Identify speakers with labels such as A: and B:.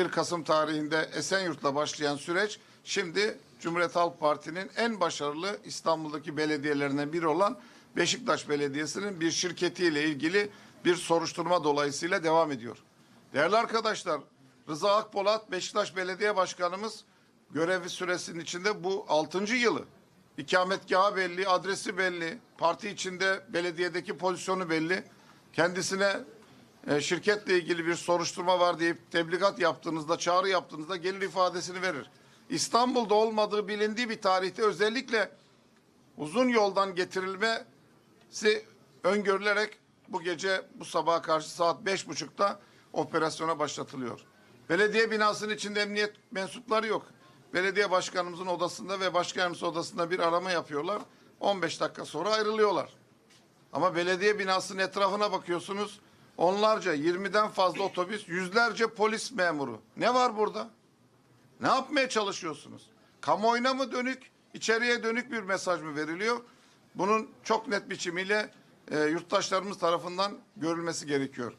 A: 1 Kasım tarihinde Esenyurt'la başlayan süreç şimdi Cumhuriyet Halk Parti'nin en başarılı İstanbul'daki belediyelerinden biri olan Beşiktaş Belediyesi'nin bir şirketiyle ilgili bir soruşturma dolayısıyla devam ediyor. Değerli arkadaşlar, Rıza Akpolat Beşiktaş Belediye Başkanımız görevi süresinin içinde bu 6. yılı. İkametgahı belli, adresi belli, parti içinde belediyedeki pozisyonu belli. Kendisine e, şirketle ilgili bir soruşturma var deyip tebligat yaptığınızda, çağrı yaptığınızda gelir ifadesini verir. İstanbul'da olmadığı bilindiği bir tarihte özellikle uzun yoldan getirilmesi öngörülerek bu gece bu sabaha karşı saat beş buçukta operasyona başlatılıyor. Belediye binasının içinde emniyet mensupları yok. Belediye başkanımızın odasında ve başkan yardımcısı odasında bir arama yapıyorlar. 15 dakika sonra ayrılıyorlar. Ama belediye binasının etrafına bakıyorsunuz. Onlarca, 20'den fazla otobüs, yüzlerce polis memuru. Ne var burada? Ne yapmaya çalışıyorsunuz? Kamuoyuna mı dönük, içeriye dönük bir mesaj mı veriliyor? Bunun çok net biçimiyle e, yurttaşlarımız tarafından görülmesi gerekiyor.